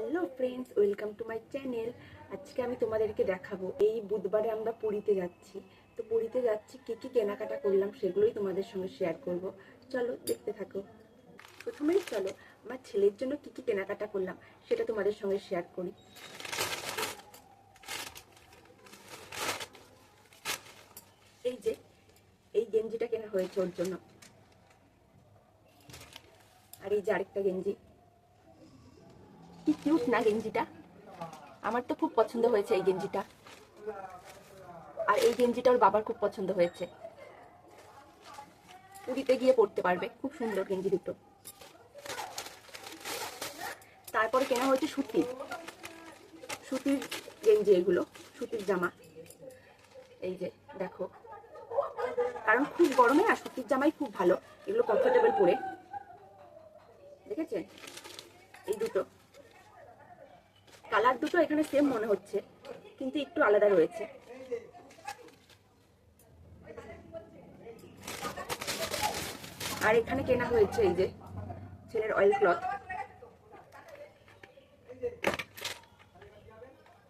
Hello friends welcome to my channel আজকে আমি তোমাদেরকে দেখাবো এই বুধবারে আমরা পুরীতে যাচ্ছি। তো পুরীতে যাচ্ছি, কী কী কেনাকাটা করলাম সেগুলোই তোমাদের সঙ্গে শেয়ার করব। চলো, দেখতে থাকো। প্রথমেই চলো, আমার ছেলের জন্য কী কী কেনাকাটা করলাম সেটা তোমাদের সঙ্গে শেয়ার করি। এই যে, এই গেঞ্জিটা কেনা হয়েছে ওর জন্য। আর এই যে আরেকটা গেঞ্জি। কি কিউট না গেঞ্জিটা? আমার তো খুব পছন্দ হয়েছে এই গেঞ্জিটা। আর এই গেঞ্জিটা ওর বাবার খুব পছন্দ হয়েছে। পুরীতে গিয়ে পড়তে পারবে, খুব সুন্দর গেঞ্জি দুটো। তারপরে কেনা হয়েছে সুতির। সুতির গেঞ্জি এগুলো, সুতির জামা। এই যে, দেখো। কারণ খুব গরমে আর সুতির জামাই খুব ভালো, এগুলো কমফোর্টেবল পরে। দেখেছেন এই দুটো কালার দুটো এখানে সেম মনে হচ্ছে, কিন্তু একটু আলাদা রয়েছে। আর এখানে কেনা হয়েছে এই যে ছেলের অয়েল ক্লথ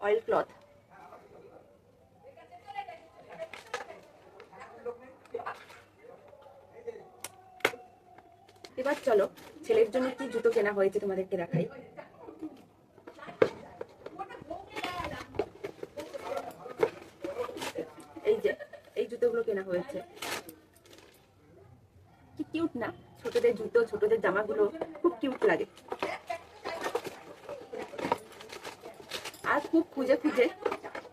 অয়েল ক্লথ এবার চলো, ছেলের জন্য কি জুতো কেনা হয়েছে তোমাদেরকে দেখাই। এই জুতোগুলো কেনা হয়েছে। কি কিউট না? ছোটদের জুতো, ছোটদের জামাগুলো খুব কিউট লাগে। আর খুব খুঁজে খুঁজে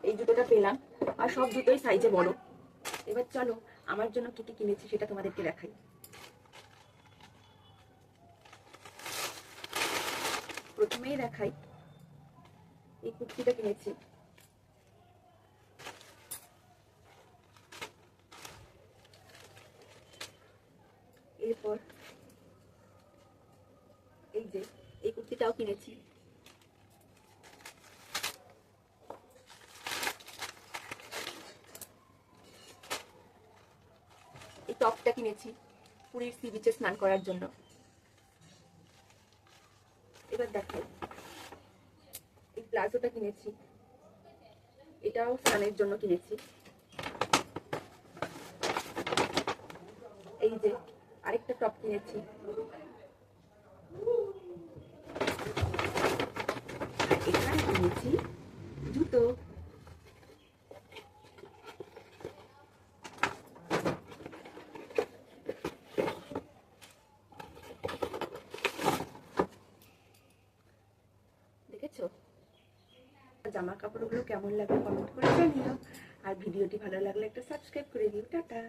এই জুতোটা পেলাম। আর সব জুতোই সাইজে বড়। এবার চলো, আমার জন্য কি কি কিনেছি সেটা তোমাদেরকে দেখাই। প্রথমেই দেখাই, এই কুর্তিটা কিনেছি। এরপর এই যে, এই কুর্তিটাও কিনেছি। এই টপটা কিনেছি পুরীর সি বিচে স্নান করার জন্য। এবার দেখো, এই প্লাজোটা কিনেছি। এটাও স্নানের জন্য কিনেছি। এই যে আরেকটা টপ কিনেছি। এখানে কিনেছি জুতো। দেখেছ? জামা কাপড়গুলো কেমন লাগবে কমেন্ট করে জানিও। আর ভিডিওটি ভালো লাগলে একটা সাবস্ক্রাইব করে দিও। টাটা।